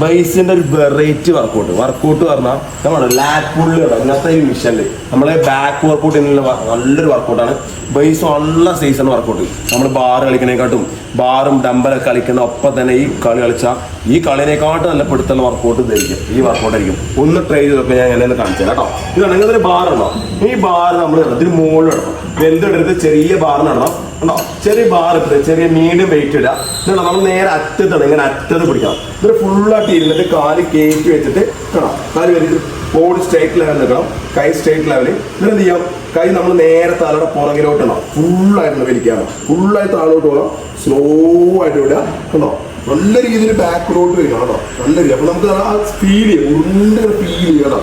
ബൈസിന്റെ ഒരു variety workout workout പറഞ്ഞാൽ നമ്മുടെ ലാറ്റ് പുള്ളി ഇങ്ങനത്തെ ഈ മിഷനിൽ നമ്മളെ ബാക്ക് വർക്കൗട്ട് നല്ലൊരു വർക്കൗട്ടാണ് ബൈസ് നല്ല സീസൺ വർക്കൗട്ട് നമ്മൾ ബാർ കളിക്കണേക്കാട്ടും ബാറും ഡമ്പലൊക്കെ കളിക്കുന്ന ഒപ്പം തന്നെ ഈ കളി കളിച്ചാൽ ഈ കളിനെക്കാട്ടും നല്ല പെടുത്തുള്ള വർക്കൗട്ട് ഇതായിരിക്കും ഈ വർക്കൗട്ട് ആയിരിക്കും. ഒന്ന് ട്രൈ ചെയ്തൊക്കെ ഞാൻ എന്നെ കാണിച്ചു കേട്ടോ. ഇതാണ് ഒരു ബാർ ഉണ്ടോ ഈ ബാർ നമ്മൾ ഇതിന് മുകളിൽ ഇടണം. വലുതെടുത്ത് ചെറിയ ബാറിന് ഇടണം. ഉണ്ടോ? ചെറിയ ബാർ ഇട്ട് ചെറിയ മീഡിയം വെയിറ്റ് ഇടുക. നമ്മൾ നേരെ അറ്റത്താണ് ഇങ്ങനെ അറ്റത്ത് പിടിക്കണം. എന്നിട്ട് ഫുള്ളായിട്ട് ഇരുന്നിട്ട് കാൽ കയറ്റി വെച്ചിട്ട് കേട്ടോ കാൽ വെച്ചിട്ട് ബോഡി സ്ട്രേറ്റ് ലെവലിൽ നിൽക്കണം കൈ സ്ട്രേറ്റ് ലെവലിൽ എന്നിട്ട് എന്ത് ചെയ്യാം കൈ നമ്മൾ നേരെ തലയുടെ പുറകിലോട്ട് ഇടണം. ഫുള്ളായിട്ട് വലിക്കുകയാണ് ഫുള്ളായി താഴോട്ട് പോകണം. സ്ലോ ആയിട്ട് വിടുക കണ്ടോ? നല്ല രീതിയിൽ ബാക്കിലോട്ട് വരിക കേട്ടോ. നല്ല രീതി അപ്പൊ നമുക്ക് ആ ഫീൽ ചെയ്യാം ഉരുണ്ട ഫീൽ ചെയ്യണം.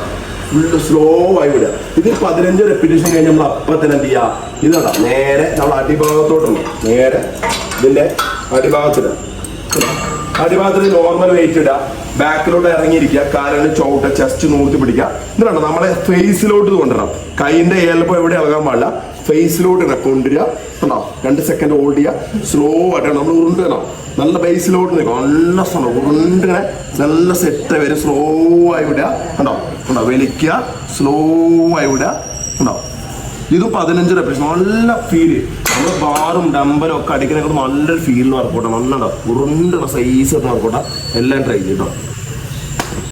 ഫുള്ള് സ്ലോ ആയി വിടുക. ഇത് പതിനഞ്ച് റെപ്പിറ്റേഷൻ കഴിഞ്ഞ് നമ്മൾ അപ്പം തന്നെ എന്ത് ചെയ്യുക ഇതാ നേരെ നമ്മൾ അടിഭാഗത്തോട്ടുണ്ട് നേരെ ഇതിന്റെ അടിഭാഗത്തിന് അടിഭാഗത്തിന് നോർമൽ വെയിറ്റ് ഇടുക. ബാക്കിലോട്ട് ഇറങ്ങിയിരിക്കുക. കാലിന് ചവിട്ട ചെസ്റ്റ് നൂർത്തി പിടിക്കുക. എന്നിട്ടാണ് നമ്മളെ ഫേസിലോട്ട് കൊണ്ടുവരണം. കൈയിന്റെ ഏലപ്പോ എവിടെ ഇളകാൻ പാടില്ല. ഫേസിലോട്ട് ഇങ്ങനെ കൊണ്ടുവരിക കണ്ടോ രണ്ട് സെക്കൻഡ് ഹോൾഡ് ചെയ്യുക സ്ലോ ആയിട്ട് നമ്മൾ ഉരുണ്ടണം നല്ല ബേസിലോട്ട് നിൽക്കും. നല്ല സ്ഥലം ഉരുണ്ടിങ്ങനെ നല്ല സെറ്റ് വരും. സ്ലോ ആയി വിടുക. കണ്ടോ? കണ്ടോ? വലിക്കുക. സ്ലോ ആയി വിടുക. കണ്ടോ? ഇത് പതിനഞ്ച് റെപ്രഷൻ നല്ല ഫീൽ നമ്മൾ ബാറും ഡമ്പലും ഒക്കെ അടിക്കുന്നതിനൊക്കെ നല്ലൊരു ഫീലിന് വർക്കൗട്ടാണ് നല്ലതാണ് ഉരുണ്ടണ സൈസ് വർക്കൗട്ടാണ് എല്ലാം ട്രൈ ചെയ്തോ